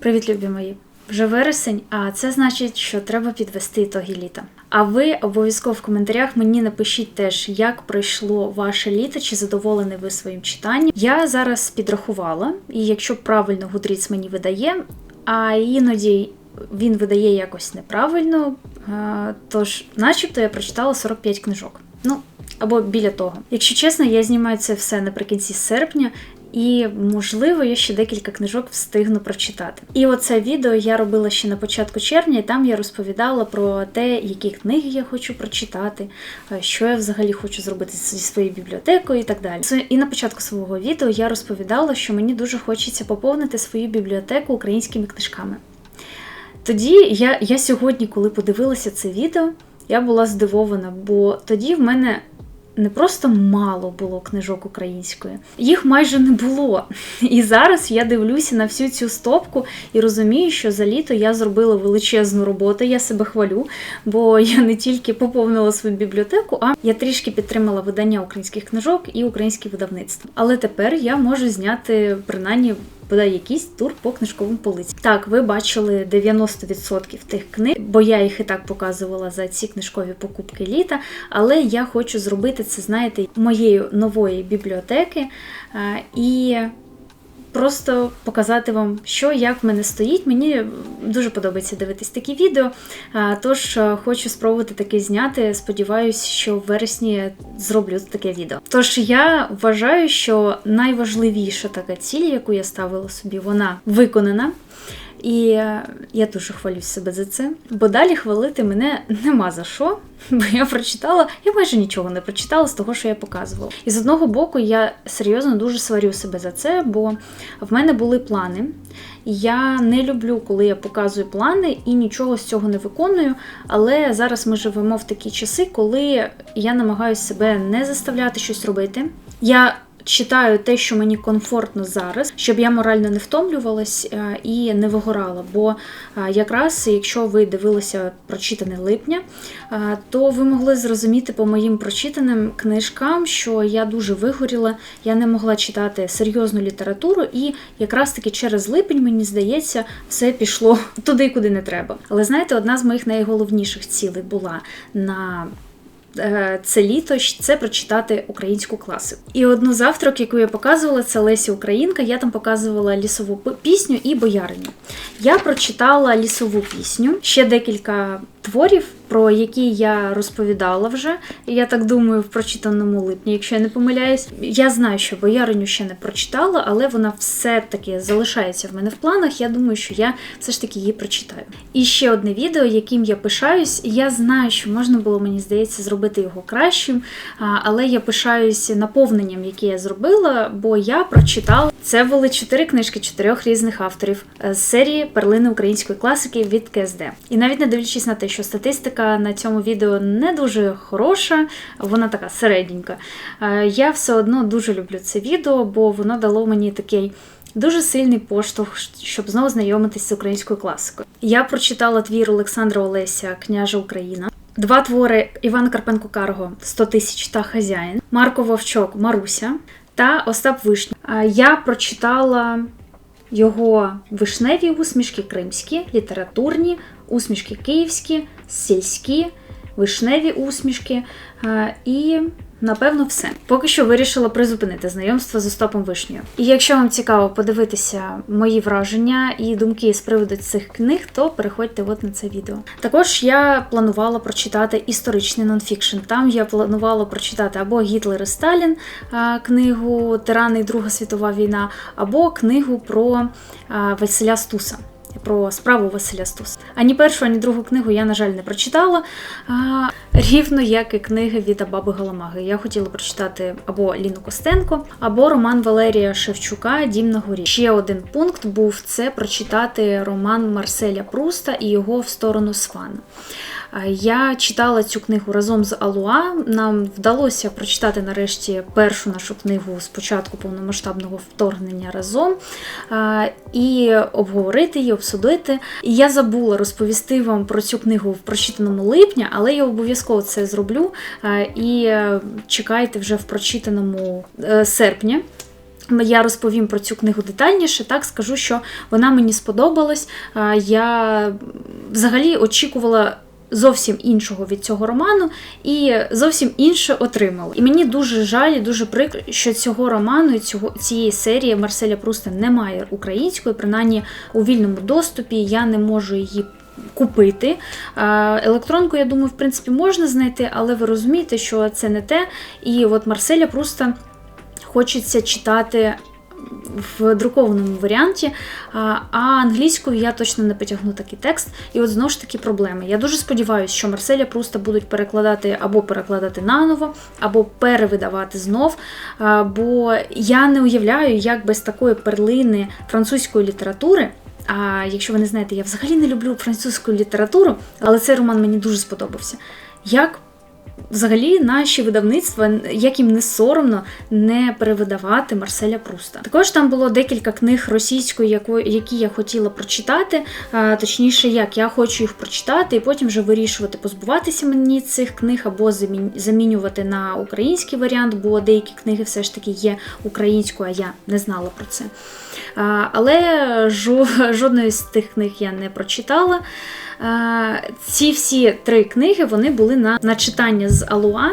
Привіт, любі мої! Вже вересень, а це значить, що треба підвести ітоги літа. А ви обов'язково в коментарях мені напишіть теж, як пройшло ваше літо, чи задоволені ви своїм читанням. Я зараз підрахувала, і якщо правильно Гудріц мені видає, а іноді він видає якось неправильно, тож, начебто, я прочитала 45 книжок. Ну, або біля того. Якщо чесно, я знімаю це все наприкінці серпня, і, можливо, я ще декілька книжок встигну прочитати. І оце відео я робила ще на початку червня, і там я розповідала про те, які книги я хочу прочитати, е, що я взагалі хочу зробити зі своєю бібліотекою і так далі. І на початку свого відео я розповідала, що мені дуже хочеться поповнити свою бібліотеку українськими книжками. Тоді я, я сьогодні, коли подивилася це відео, я була здивована, бо тоді в мене не просто мало було книжок української, їх майже не було. І зараз я дивлюся на всю цю стопку і розумію, що за літо я зробила величезну роботу. Я себе хвалю, бо я не тільки поповнила свою бібліотеку, а я трішки підтримала видання українських книжок і українське видавництво. Але тепер я можу зняти принаймні бодай якийсь тур по книжковим полицям. Так, ви бачили 90% тих книг, бо я їх і так показувала за ці книжкові покупки літа. Але я хочу зробити це, знаєте, моєю нової бібліотеки. е, І просто показати вам, що як в мене стоїть. Мені дуже подобається дивитись такі відео. Тож е, хочу спробувати таке зняти. Сподіваюсь, що в вересні зроблю таке відео. Тож я вважаю, що найважливіша така ціль, яку я ставила собі, вона виконана. І е, я дуже хвалюсь себе за це. Бо далі хвалити мене нема за що, бо я прочитала, я майже нічого не прочитала з того, що я показувала. І з одного боку, я серйозно дуже сварю себе за це, бо в мене були плани. Я не люблю, коли я показую плани і нічого з цього не виконую. Але зараз ми живемо в такі часи, коли я намагаюся себе не заставляти щось робити. Я читаю те, що мені комфортно зараз, щоб я морально не втомлювалась е, і не вигорала. Бо е, якраз, якщо ви дивилися прочитане липня, е, то ви могли зрозуміти по моїм прочитаним книжкам, що я дуже вигоріла, я не могла читати серйозну літературу, і якраз таки через липень, мені здається, все пішло туди, куди не треба. Але знаєте, одна з моїх найголовніших цілей була на це літо це прочитати українську класику. І одну завтрак, яку я показувала, це Лесі Українка. Я там показувала лісову пісню і бояриню. Я прочитала лісову пісню, ще декілька творів, про які я розповідала вже. Я так думаю, в прочитаному липні, якщо я не помиляюсь. Я знаю, що бояриню ще не прочитала, але вона все-таки залишається в мене в планах. Я думаю, що я все ж таки її прочитаю. І ще одне відео, яким я пишаюсь. Я знаю, що можна було, мені здається, зробити його кращим, але я пишаюсь наповненням, яке я зробила, бо я прочитала. Це були чотири книжки чотирьох різних авторів е, з серії Перлини української класики від КСД. І навіть не дивлячись на те, що статистика на цьому відео не дуже хороша, вона така середненька. е, Я все одно дуже люблю це відео, бо воно дало мені такий. Дуже сильний поштовх, щоб знову знайомитись з українською класикою. Я прочитала твір Олександра Олеся Княжа Україна. Два твори Івана Карпенко Карго «100 тисяч та хазяїн, Марко Вовчок Маруся та Остап Вишня. А Я прочитала його вишневі усмішки кримські, літературні, усмішки київські, сільські, вишневі усмішки е, і. Напевно, все. Поки що вирішила призупинити знайомство з Остапом Вишнею. І якщо вам цікаво подивитися мої враження і думки з приводу цих книг, то переходьте от на це відео. Також я планувала прочитати історичний нонфікшн. Там я планувала прочитати або Гітлер і Сталін книгу Тирани і Друга світова війна, або книгу про а, Василя Стуса. Про справу Василя Стуса. Ані першу, ані другу книгу я, на жаль, не прочитала. А, рівно як і книги від Абаби Галамаги. Я хотіла прочитати або Ліну Костенко, або роман Валерія Шевчука Дім на горі. Ще один пункт був це прочитати роман Марселя Пруста і його в сторону Свана. А, Я читала цю книгу разом з Алуа. Нам вдалося прочитати нарешті першу нашу книгу з початку повномасштабного вторгнення разом і обговорити її, обсудити. Я забула розповісти вам про цю книгу в прочитаному липня, але я обов'язково це зроблю. І е, чекайте вже в прочитаному е, серпня. Я розповім про цю книгу детальніше. Так скажу, що вона мені сподобалась. Я взагалі очікувала. Зовсім іншого від цього роману і зовсім інше отримала. І мені дуже жаль, і дуже прикро, що цього роману і цього цієї серії Марселя Пруста немає української, принаймні у вільному доступі. Я не можу її купити. Електронку, я думаю, в принципі, можна знайти, але ви розумієте, що це не те. І от Марселя Пруста хочеться читати. В друкованому варіанті, а англійською я точно не потягну такий текст. І от знову ж таки проблеми. Я дуже сподіваюся, що Марселя просто будуть перекладати або перекладати наново, або перевидавати знов. Бо я не уявляю, як без такої перлини французької літератури. А якщо ви не знаєте, я взагалі не люблю французьку літературу, але цей роман мені дуже сподобався. Як Взагалі, наші видавництва, як їм не соромно не перевидавати Марселя Пруста. Також там було декілька книг російської, які я хотіла прочитати, точніше, як я хочу їх прочитати, і потім вже вирішувати, позбуватися мені цих книг або замінювати на український варіант, бо деякі книги все ж таки є українською, а я не знала про це. Але жодної з тих книг я не прочитала. Ці всі три книги вони були на на читання з Алуа,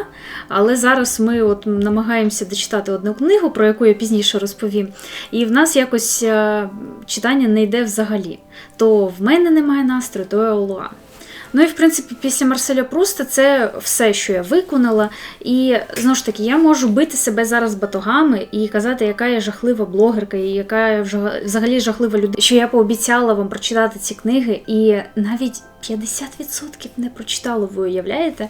але зараз ми от намагаємося дочитати одну книгу, про яку я пізніше розповім. І в нас якось е, читання не йде взагалі. То в мене немає настрою, то Алуа. Ну і в принципі, після Марселя Пруста це все, що я виконала. І знову ж таки, я можу бити себе зараз батогами і казати, яка я жахлива блогерка, і яка я взагалі жахлива людина, що я пообіцяла вам прочитати ці книги, і навіть 50% не прочитала, ви уявляєте?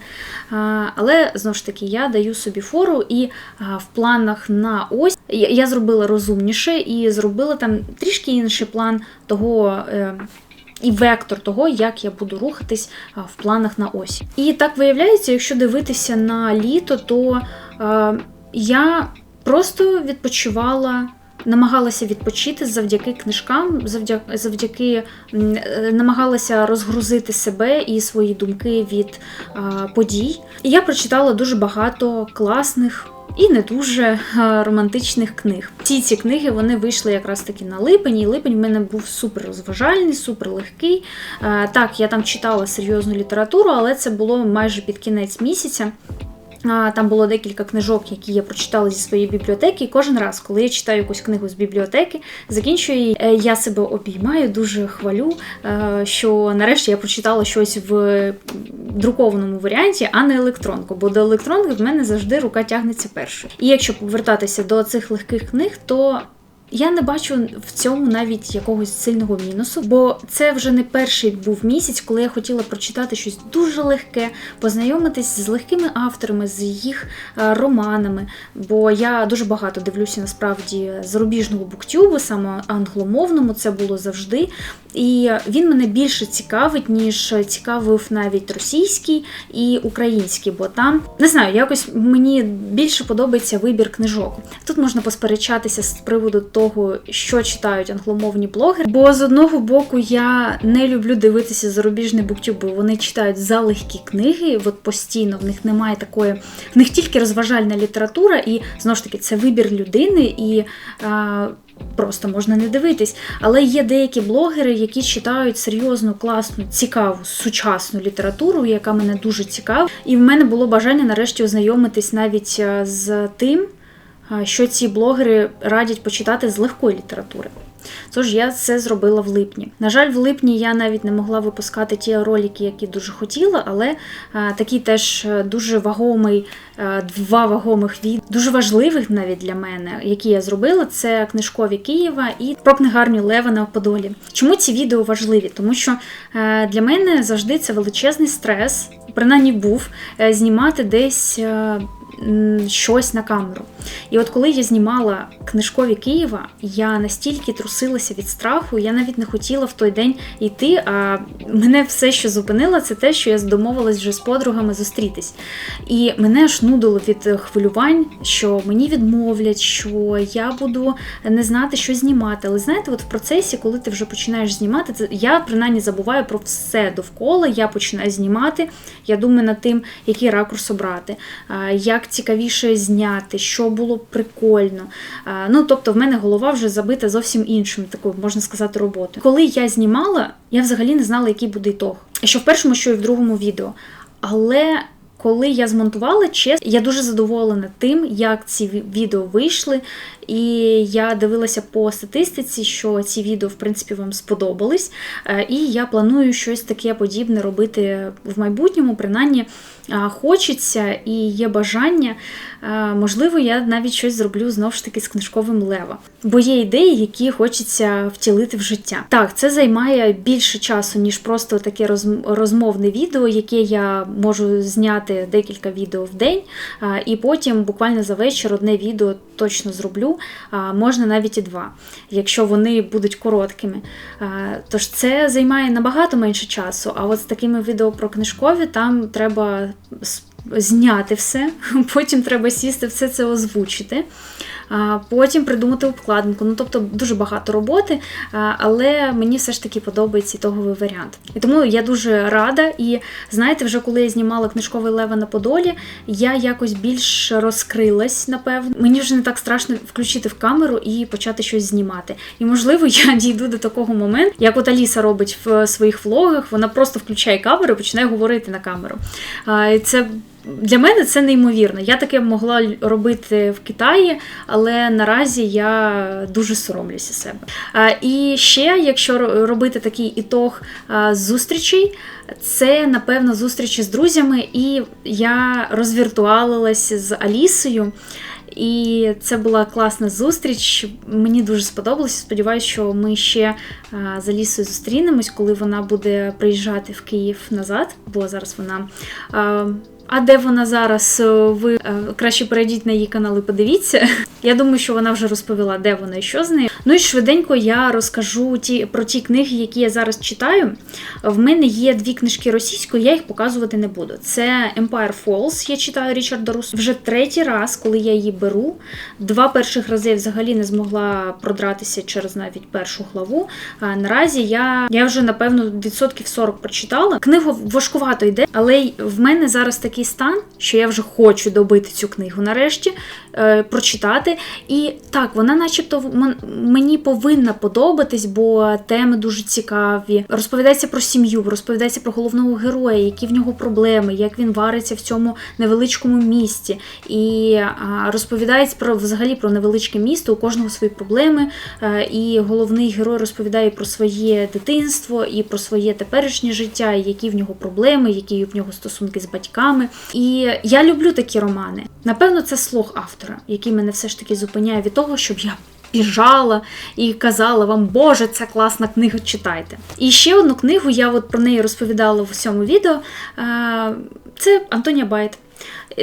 Але знову ж таки, я даю собі фору, і в планах на ось я, зробила розумніше і зробила там трішки інший план того. Е, і вектор того, як я буду рухатись в планах на осі. І так виявляється, якщо дивитися на літо, то е, я просто відпочивала. Намагалася відпочити завдяки книжкам, завдяки завдяки намагалася розгрузити себе і свої думки від а, подій. І я прочитала дуже багато класних і не дуже е, романтичних книг. Всі ці книги вони вийшли якраз таки на липень, і липень в мене був супер розважальний, супер легкий. Е, так, я там читала серйозну літературу, але це було майже під кінець місяця. Там було декілька книжок, які я прочитала зі своєї бібліотеки. І кожен раз, коли я читаю якусь книгу з бібліотеки, закінчую її, е, я себе обіймаю, дуже хвалю, е, що нарешті я прочитала щось в друкованому варіанті, а не електронку. Бо до електронки в мене завжди рука тягнеться першою. І якщо повертатися до цих легких книг, то я не бачу в цьому навіть якогось сильного мінусу, бо це вже не перший був місяць, коли я хотіла прочитати щось дуже легке, познайомитись з легкими авторами, з їх е, романами. Бо я дуже багато дивлюся насправді зарубіжного буктюбу, саме англомовному, це було завжди. І він мене більше цікавить, ніж цікавив навіть російський і український, бо там не знаю, якось мені більше подобається вибір книжок. Тут можна посперечатися з приводу того, що читають англомовні блогери. Бо з одного боку я не люблю дивитися зарубіжний буктюб, бо вони читають залегкі книги, от постійно в них немає такої, в них тільки розважальна література, і знову ж таки це вибір людини і. А, Просто можна не дивитись. Але є деякі блогери, які читають серйозну, класну, цікаву, сучасну літературу, яка мене дуже цікава. І в мене було бажання нарешті ознайомитись навіть з тим, що ці блогери радять почитати з легкої літератури. Тож я це зробила в липні. На жаль, в липні я навіть не могла випускати ті ролики, які дуже хотіла, але а, такий теж е, дуже вагомий, а, е, два вагомих від, дуже важливих навіть для мене, які я зробила, це книжкові Києва і про книгарню Левана в Подолі. Чому ці відео важливі? Тому що а, е, для мене завжди це величезний стрес, принаймні був знімати десь. А, щось на камеру. І от коли я знімала книжкові Києва, я настільки трусилася від страху, я навіть не хотіла в той день йти. А мене все, що зупинило, це те, що я домовилась вже з подругами зустрітись. І мене аж нудило від хвилювань, що мені відмовлять, що я буду не знати, що знімати. Але знаєте, от в процесі, коли ти вже починаєш знімати, це я принаймні забуваю про все довкола. Я починаю знімати. Я думаю над тим, який ракурс обрати, як як цікавіше зняти, що було прикольно. Ну, тобто, в мене голова вже забита зовсім іншим, такою можна сказати, роботою. Коли я знімала, я взагалі не знала, який буде ітог. Що в першому, що і в другому відео. Але коли я змонтувала, чесно, я дуже задоволена тим, як ці відео вийшли. І я дивилася по статистиці, що ці відео, в принципі, вам сподобались. Е, І я планую щось таке подібне робити в майбутньому. Принаймні хочеться і є бажання. Е, Можливо, я навіть щось зроблю знову ж таки з книжковим лева. Бо є ідеї, які хочеться втілити в життя. Так, це займає більше часу, ніж просто таке розм- розмовне відео, яке я можу зняти декілька відео в день, і потім буквально за вечір одне відео точно зроблю. Можна навіть і два, якщо вони будуть короткими. Тож це займає набагато менше часу. А от з такими відео про книжкові там треба зняти все, потім треба сісти, все це озвучити. Потім придумати обкладинку. Ну тобто дуже багато роботи, але мені все ж таки подобається ітоговий варіант. І тому я дуже рада. І знаєте, вже коли я знімала книжковий Лева на Подолі, я якось більш розкрилась, напевно. Мені вже не так страшно включити в камеру і почати щось знімати. І можливо, я дійду до такого моменту, як от Аліса робить в своїх влогах, вона просто включає камеру і починає говорити на камеру. Це для мене це неймовірно. Я таке могла робити в Китаї, але наразі я дуже соромлюся себе. І ще, якщо робити такий ітог зустрічей, це напевно зустрічі з друзями, і я розвіртуалилася з Алісою. І це була класна зустріч. Мені дуже сподобалося. Сподіваюся, що ми ще з Алісою зустрінемось, коли вона буде приїжджати в Київ назад, бо зараз вона. А, де вона зараз? Е, Ви е, краще перейдіть на її канал і подивіться. Я думаю, що вона вже розповіла, де вона і що з нею. Ну і швиденько я розкажу ті про ті книги, які я зараз читаю. В мене є дві книжки російською, я їх показувати не буду. Це Empire Falls, я читаю Річарда Русо. Вже третій раз, коли я її беру. Два перших рази я взагалі не змогла продратися через навіть першу главу. А наразі я, я вже напевно відсотків 40 прочитала. Книгу важкувато йде, але в мене зараз такий стан, що я вже хочу добити цю книгу нарешті, е, прочитати. І так, вона, начебто, мені повинна подобатись, бо теми дуже цікаві. Розповідається про сім'ю, розповідається про головного героя, які в нього проблеми, як він вариться в цьому невеличкому місті. І а, розповідається про взагалі про невеличке місто, у кожного свої проблеми. Е, І головний герой розповідає про своє дитинство і про своє теперішнє життя, які в нього проблеми, які в нього стосунки з батьками. І я люблю такі романи. Напевно, це слог автора, який мене все ж таки зупиняє від того, щоб я. Біжала і казала вам, Боже, це класна книга, читайте. І ще одну книгу, я от про неї розповідала в цьому відео. Це Антонія Байт.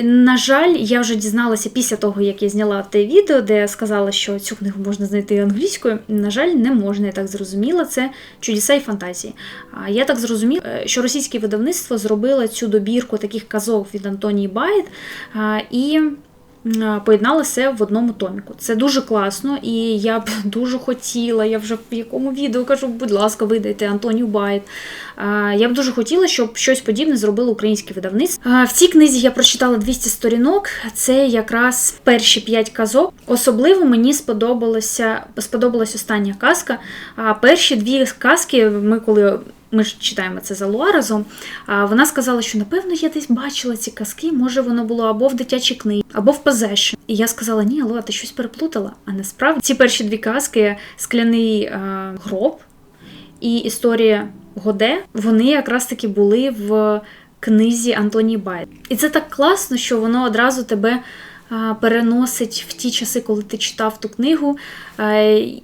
На жаль, я вже дізналася після того, як я зняла те відео, де я сказала, що цю книгу можна знайти англійською. На жаль, не можна, я так зрозуміла. Це чудеса і фантазії. Я так зрозуміла, е, що російське видавництво зробило цю добірку таких казок від Антонії Байт і. М, все в одному томіку. Це дуже класно, і я б дуже хотіла. Я вже в якому відео кажу, будь ласка, видайте Антонію Байт. Я б дуже хотіла, щоб щось подібне зробило українське видавництво. В цій книзі я прочитала 200 сторінок. Це якраз перші п'ять казок. Особливо мені сподобалася сподобалась остання казка. А перші дві казки, ми коли. Ми ж читаємо це за Луа разом. Вона сказала, що напевно я десь бачила ці казки. Може, воно було або в дитячій книгі, або в Possession. І я сказала: ні, Луа, ти щось переплутала. А насправді ці перші дві казки скляний а, гроб і історія Годе, вони якраз таки були в книзі Антонії Байт. І це так класно, що воно одразу тебе переносить в ті часи, коли ти читав ту книгу,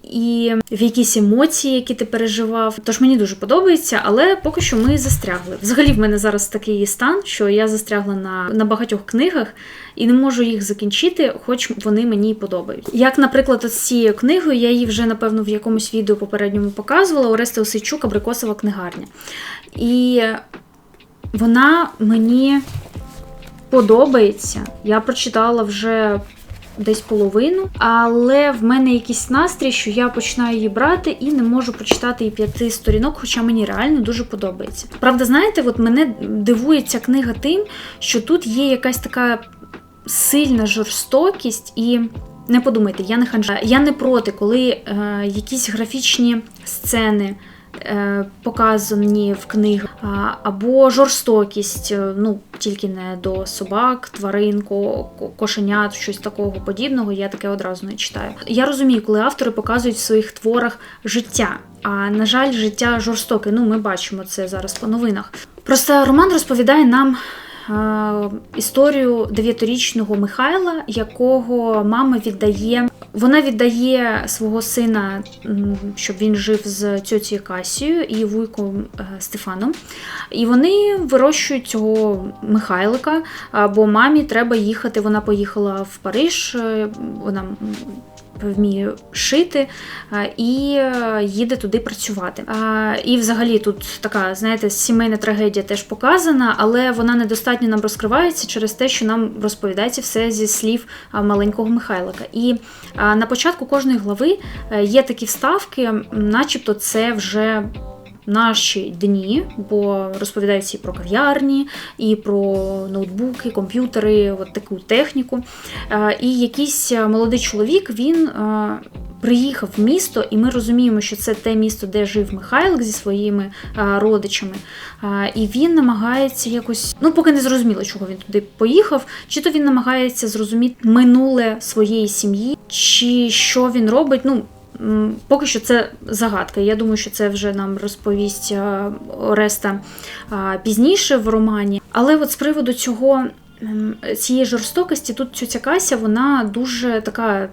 і в якісь емоції, які ти переживав. Тож мені дуже подобається, але поки що ми застрягли. Взагалі, в мене зараз такий стан, що я застрягла на, на багатьох книгах і не можу їх закінчити, хоч вони мені подобають. Як, наприклад, от з цією книгою, я її вже, напевно, в якомусь відео попередньому показувала Орести Осейчук Абрикосова книгарня. І вона мені подобається. Я прочитала вже десь половину, але в мене якийсь настрій, що я починаю її брати і не можу прочитати і п'яти сторінок, хоча мені реально дуже подобається. Правда, знаєте, от мене дивує ця книга тим, що тут є якась така сильна жорстокість і. Не подумайте, я не ханжа. Я не проти, коли е, якісь графічні сцени показані в книгах, або жорстокість, е, ну тільки не до собак, тварин, ко- ко- кошенят, щось такого подібного. Я таке одразу не читаю. Я розумію, коли автори показують в своїх творах життя. А на жаль, життя жорстоке. Ну, ми бачимо це зараз по новинах. Просто роман розповідає нам е, історію дев'ятирічного Михайла, якого мама віддає. Вона віддає свого сина, щоб він жив з тьотєю Касією і вуйком е, Стефаном. І вони вирощують цього Михайлика, бо мамі треба їхати. Вона поїхала в Париж, е, вона вміє шити і е, їде туди працювати. І взагалі тут така, знаєте, сімейна трагедія теж показана, але вона недостатньо нам розкривається через те, що нам розповідається все зі слів маленького Михайлика. І на початку кожної глави е, є такі вставки, начебто це вже. Наші дні, бо розповідається і про кав'ярні, і про ноутбуки, комп'ютери, от таку техніку. Е, І якийсь е, молодий чоловік він е, приїхав в місто, і ми розуміємо, що це те місто, де жив Михайлик зі своїми родичами. І він намагається якось, ну поки не зрозуміло, чого він туди поїхав, чи то він намагається зрозуміти минуле своєї сім'ї, чи що він робить. Ну, Поки що це загадка. Я думаю, що це вже нам розповість е, Ореста пізніше в романі. Але от з приводу цього цієї жорстокості, тут тютя Кася, вона дуже така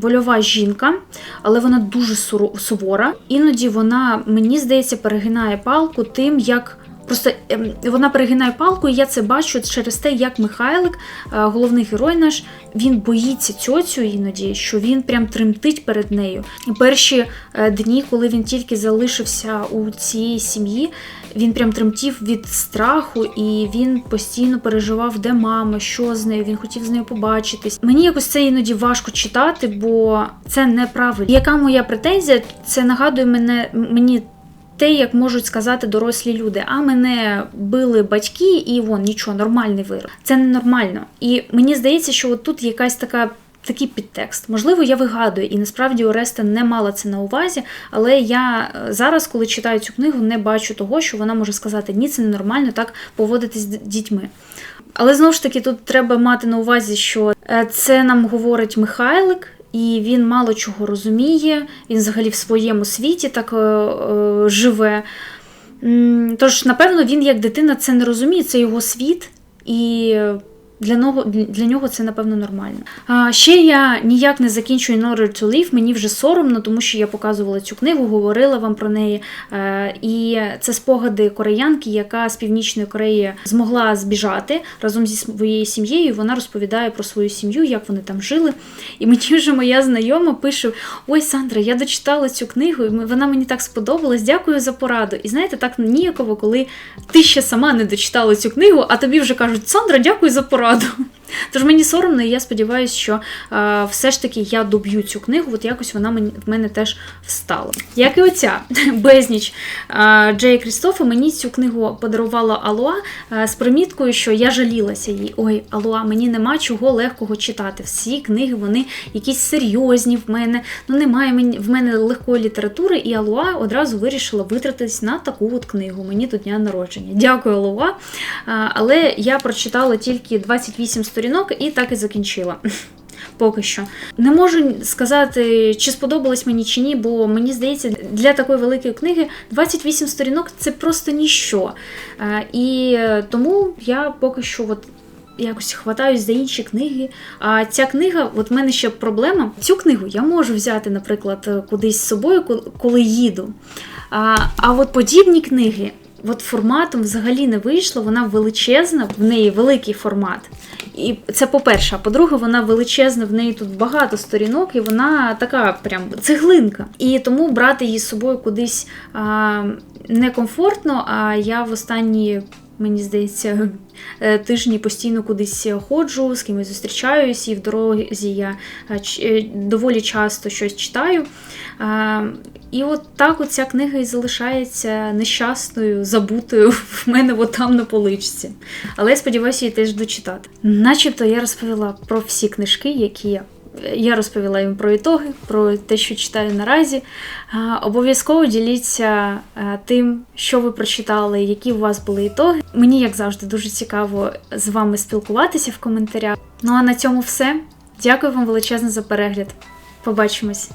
вольова жінка, але вона дуже сувора. Іноді вона, мені здається, перегинає палку тим, як. Просто ем, вона перегинає палку, і я це бачу через те, як Михайлик, е, головний герой наш, він боїться цьоцю іноді, що він прям тремтить перед нею. І перші е, дні, коли він тільки залишився у цій сім'ї, він прям тремтів від страху, і він постійно переживав, де мама, що з нею. Він хотів з нею побачитись. Мені якось це іноді важко читати, бо це неправильно. Яка моя претензія? Це нагадує мене мені. Те, як можуть сказати дорослі люди, а мене били батьки, і вон нічого, нормальний вирок. Це ненормально. І мені здається, що от тут якась така. Такий підтекст. Можливо, я вигадую, і насправді Ореста не мала це на увазі, але я е, зараз, коли читаю цю книгу, не бачу того, що вона може сказати ні, це ненормально так поводитись з дітьми. Але знову ж таки, тут треба мати на увазі, що е, це нам говорить Михайлик, і він мало чого розуміє, він взагалі в своєму світі так е, е, живе. Тож, напевно, він як дитина це не розуміє, це його світ, і для нього, для нього це, напевно, нормально. А ще я ніяк не закінчую In Order to Live, мені вже соромно, тому що я показувала цю книгу, говорила вам про неї. Е, І це спогади кореянки, яка з Північної Кореї змогла збіжати разом зі своєю сім'єю. Вона розповідає про свою сім'ю, як вони там жили. І мені вже моя знайома пише: Ой, Сандра, я дочитала цю книгу, і вона мені так сподобалась. Дякую за пораду. І знаєте, так ніяково, коли ти ще сама не дочитала цю книгу, а тобі вже кажуть, Сандра, дякую за пораду раду. Тож мені соромно, і я сподіваюся, що е, все ж таки я доб'ю цю книгу, от якось вона мені, в мене теж встала. Як і оця безніч е, Джея Крістофа, мені цю книгу подарувала Алуа е, з приміткою, що я жалілася їй. Ой, Алуа, мені нема чого легкого читати. Всі книги вони якісь серйозні в мене. Ну немає мені в мене легкої літератури, і Алуа одразу вирішила витратитись на таку от книгу. Мені до дня народження. Дякую, Алуа. Е, але я прочитала тільки 28 сторінок і так і закінчила. Поки що не можу сказати, чи сподобалось мені чи ні, бо мені здається, для такої великої книги 28 сторінок це просто ніщо. Е, І тому я поки що от якось хватаюсь за інші книги. А ця книга, от в мене ще проблема. Цю книгу я можу взяти, наприклад, кудись з собою, коли їду. А, а от подібні книги. От форматом взагалі не вийшло, вона величезна, в неї великий формат. І це по-перше, а по-друге, вона величезна, в неї тут багато сторінок, і вона така прям цеглинка. І тому брати її з собою кудись а, некомфортно, а я в останні. Мені здається, е, тижні постійно кудись ходжу, з кимось зустрічаюсь, і в дорозі я е, доволі часто щось читаю. І от так от ця книга і залишається нещасною, забутою в мене от там на поличці. Але я сподіваюся її теж дочитати. Начебто я розповіла про всі книжки, які я. Я розповіла їм про ітоги, про те, що читаю наразі. Обов'язково діліться е, тим, що ви прочитали, які у вас були ітоги. Мені, як завжди, дуже цікаво з вами спілкуватися в коментарях. Ну а на цьому все. Дякую вам величезно за перегляд. Побачимось!